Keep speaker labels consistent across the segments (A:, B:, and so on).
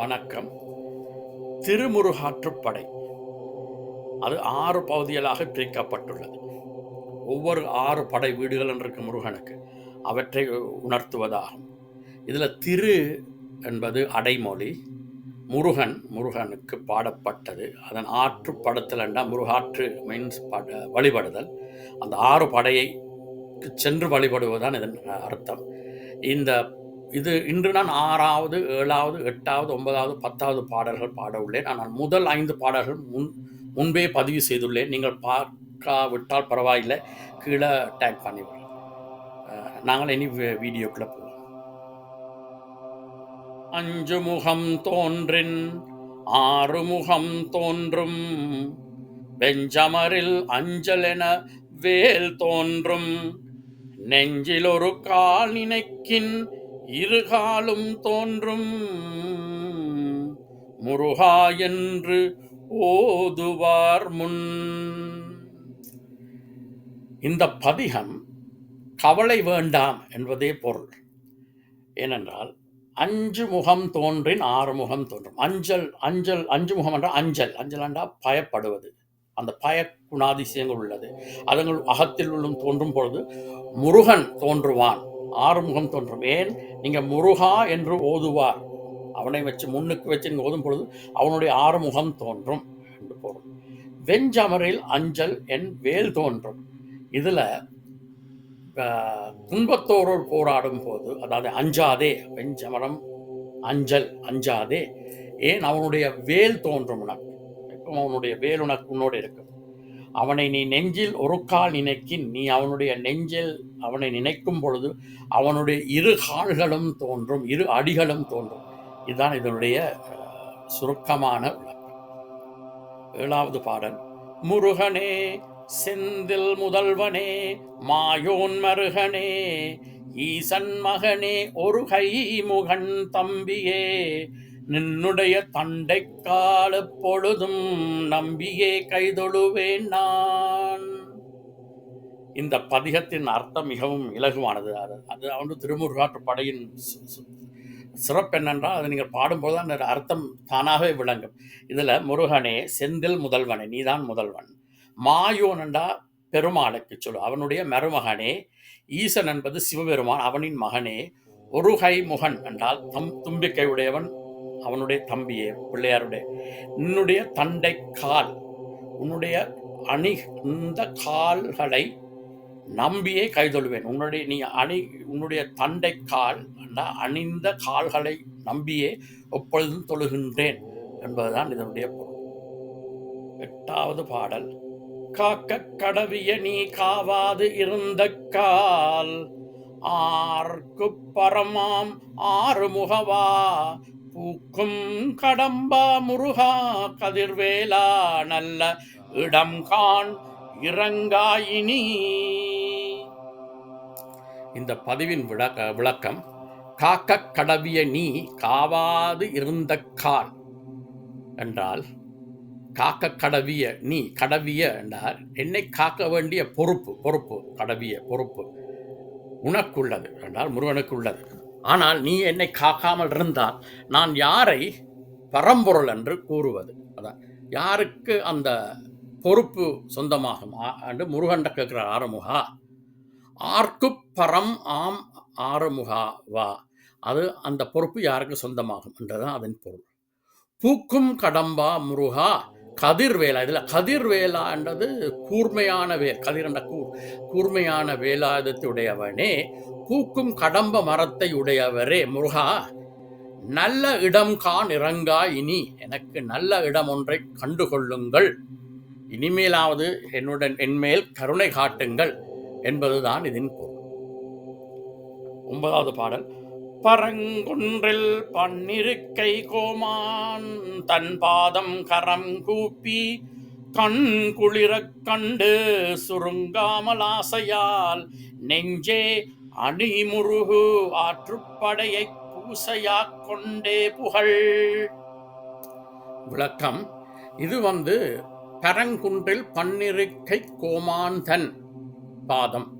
A: வணக்கம். திருமுருகாற்றுப்படை. அது ஆறு பகுதிகளாக பிரிக்கப்பட்டுள்ளது. ஒவ்வொரு ஆறு படை வீடுகள் இருக்கும் முருகனுக்கு அவற்றை உணர்த்துவதாகும். இதில் திரு என்பது அடைமொழி முருகன் முருகனுக்கு பாடப்பட்டது. அதன் ஆற்று படத்தில் முருகாற்று மீன்ஸ் பட வழிபடுதல். அந்த ஆறு படையை சென்று வழிபடுவதுதான் இதன் அர்த்தம். இந்த இது இன்று நான் ஆறாவது ஏழாவது எட்டாவது ஒன்பதாவது பத்தாவது பாடல்கள் பாட உள்ளேன். ஆனால் முதல் ஐந்து பாடல்கள் முன் முன்பே பதிவு செய்துள்ளேன். நீங்கள் பார்க்காவிட்டால் பரவாயில்லை. கீழே டேக் பண்ணிவிடுறேன் நாங்கள் இனி வி- வீடியோக்குள்ள போவோம். அஞ்சு முகம் தோன்றின் ஆறு முகம் தோன்றும். வெஞ்சமரில் அஞ்சல் என வேல் தோன்றும். நெஞ்சில் ஒரு கால் நினைக்கின் இருகாலும் தோன்றும். முருகா என்று ஓதுவார் முன். இந்த பதிகம் கவலை வேண்டாம் என்பதே பொருள். ஏனென்றால் அஞ்சு முகம் தோன்றின் ஆறு முகம் தோன்றும். அஞ்சல் அஞ்சல் அஞ்சு முகம் என்றால் அஞ்சல். அஞ்சல் என்றால் பயப்படுவது. அந்த பய குணாதிசயங்கள் உள்ளது. அதுங்கள் அகத்தில் உள்ளும் தோன்றும் பொழுது முருகன் தோன்றுவான். ஆறுமுகம் தோன்றும் ஏன் நீங்கள் முருகா என்று ஓதுவார். அவனை வச்சு முன்னுக்கு வச்சு நீங்கள் ஓதும் பொழுது அவனுடைய ஆறுமுகம் தோன்றும் என்று பொருள். வெஞ்சமரில் அஞ்சல் என் வேல் தோன்றும். இதில் துன்பத்தோரோடு போராடும் போது அதாவது அஞ்சாதே வெஞ்சமரம் அஞ்சல் அஞ்சாதே ஏன் அவனுடைய வேல் தோன்றும் உனக்கு. எப்போ அவனுடைய வேல் உனக்கு உன்னோடு இருக்கும் அவனை நீ நெஞ்சில் ஒரு கால் நினைக்கின் நீ அவனுடைய நெஞ்சில் அவனை நினைக்கும் பொழுது அவனுடைய இரு கால்களும் தோன்றும் இரு அடிகளும் தோன்றும். இதுதான் இதனுடைய சுருக்கமான விளக்கம். ஏழாவது பாடல். முருகனே செந்தில் முதல்வனே மாயோன் மருகனே ஈசன் மகனே ஒரு கை முகன் தம்பியே நின்னுடைய தண்டை கால பொழுதும் நம்பியே கைதொழுவேன் நான். இந்த பதிகத்தின் அர்த்தம் மிகவும் இலகுவானது. அது அது வந்து திருமுருகாற்று படையின் சிறப்பு என்னென்றால் அதை நீங்கள் பாடும்போது தான் அந்த அர்த்தம் தானாகவே விளங்கும். இதில் முருகனே செந்தில் முதல்வனே நீதான் முதல்வன். மாயோனண்டா பெருமாளுக்கு சொல்லு அவனுடைய மருமகனே ஈசன் என்பது சிவபெருமான் அவனின் மகனே. ஒரு கை முகன் என்றால் தம் தும்பிக்கை உடையவன் அவனுடைய தம்பியே பிள்ளையாருடைய. உன்னுடைய தண்டை கால் உன்னுடைய அணி இந்த கால்களை நம்பியே கைதொழுவேன். உன்னுடைய நீ அணி உன்னுடைய தண்டை கால் அணிந்த கால்களை நம்பியே எப்பொழுதும் தொழுகின்றேன் என்பதுதான் இதனுடைய பொருள். எட்டாவது பாடல் காக்க கடவிய நீ காவாது இருந்த கால் ஆர்க்கு பரமாம் ஆறு முகவா பூக்கும் கடம்பா முருகா கதிர்வேலா நல்ல இடம் காண் இறங்காயினி. இந்த பதிவின் விளக்க விளக்கம் காக்க கடவிய நீ காவாது இருந்த கால் என்றால் காக்க கடவிய நீ கடவிய என்றால் என்னை காக்க வேண்டிய பொறுப்பு பொறுப்பு கடவிய பொறுப்பு உனக்குள்ளது என்றால் முருகனுக்குள்ளது. ஆனால் நீ என்னை காக்காமல் இருந்தால் நான் யாரை பரம்பொருள் என்று கூறுவது? அதான். யாருக்கு அந்த பொறுப்பு சொந்தமாகும்? என்று முருகன்ட கேட்கிறார் ஆறுமுகா. ஆர்க்கு பரம் ஆம் ஆறுமுகா வா. அது அந்த பொறுப்பு யாருக்கு சொந்தமாகும் என்றுதான் அதன் பொருள். பூக்கும் கடம்பா முருகா கதிர்வேலா இதில் கதிர்வேலா என்றது கூர்மையான வே கதிர் என்ற கூர் கூர்மையான வேலாயுதத்துடையவனே பூக்கும் கடம்ப மரத்தை உடையவரே முருகா நல்ல இடம் கான் இறங்கா இனி எனக்கு நல்ல இடம் ஒன்றை கண்டுகொள்ளுங்கள். இனிமேலாவது என்னுடன் என்மேல் கருணை காட்டுங்கள் என்பதுதான் இதன் பொருள். ஒன்பதாவது பாடல். பரங்குன்றில் பன்னிருக்கை கோமான் தன் பாதம் கரம் கூப்பி கண் குளிரக் கண்டு சுருங்காமல் ஆசையால் நெஞ்சே அணிமுருகு ஆற்றுப்படையை பூசையாக் கொண்டே புகழ். விளக்கம். இது வந்து பரங்குன்றில் பன்னிருக்கை கோமாந்தன் பாதம்.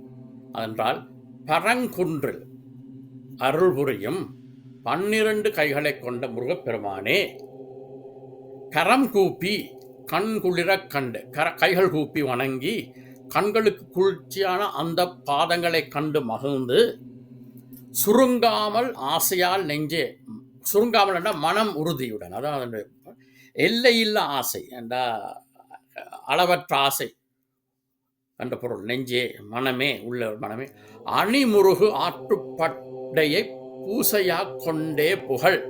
A: அதென்றால் பரங்குன்றில் அருள் புரியும் பன்னிரண்டு கைகளைக் கொண்ட முருகப்பெருமானே. கரம் கூப்பி கண் குளிரக் கண்டு கர கைகள் கூப்பி வணங்கி கண்களுக்கு குளிர்ச்சியான அந்த பாதங்களைக் கண்டு மகிழ்ந்து சுருங்காமல் ஆசையால் நெஞ்சே சுருங்காமல் என்றால் மனம் உறுதியுடன் அதாவது எல்லையில்லா ஆசை என்றா அளவற்ற ஆசை என்ற பொருள் நெஞ்சே மனமே உள்ள மனமே அணிமுருகு ஆற்றுப்படையை பூசையாக கொண்டே புகழ்.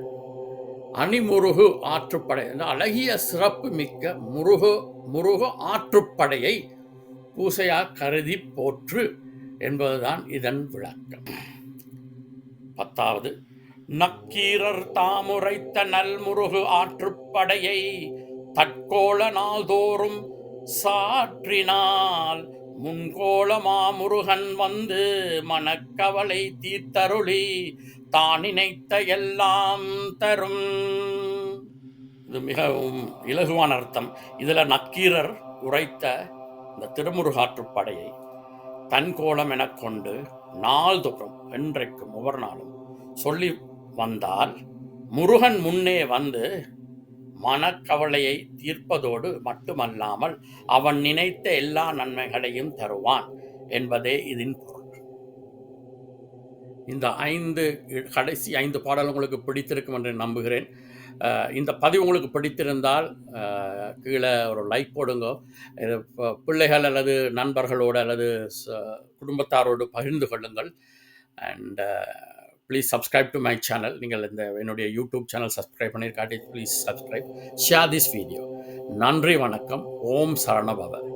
A: அணிமுருகு ஆற்றுப்படை அழகிய சிறப்பு மிக்க முருகு முருகு ஆற்றுப்படையை பூசையாக கருதி போற்று என்பதுதான் இதன் விளக்கம். பத்தாவது நக்கீரர் தாமுரைத்த நல்முருகு ஆற்றுப்படையை தற்கோள நாள்தோறும் சாற்றினால் முன்கோளமா முருகன் வந்து மனக்கவலை தீர்த்தருளி தான் நினைத்த எல்லாம் தரும். இது மிகவும் இலகுவான அர்த்தம். இதில் நக்கீரர் உரைத்த இந்த திருமுருகாற்றுப்படையை தன் கோலம் எனக் கொண்டு நாள்தோறும் என்றைக்கும் ஒவ்வொரு நாளும் சொல்லி வந்தால் முருகன் முன்னே வந்து மனக்கவலையை தீர்ப்பதோடு மட்டுமல்லாமல் அவன் நினைத்த எல்லா நன்மைகளையும் தருவான் என்பதே இதன் பொருள். இந்த ஐந்து கடைசி ஐந்து பாடல் உங்களுக்கு பிடித்திருக்கும் என்று நம்புகிறேன். இந்த பதிவு உங்களுக்கு பிடித்திருந்தால் கீழே ஒரு லைக் போடுங்க. இது பிள்ளைகள் அல்லது நண்பர்களோடு அல்லது ச- குடும்பத்தாரோடு பகிர்ந்து கொள்ளுங்கள். And please subscribe to my channel நீங்கள் இந்த என்னுடைய YouTube channel subscribe பண்ணியிருக்காட்டி please subscribe share this video நன்றி வணக்கம். ஓம் சரணபவன்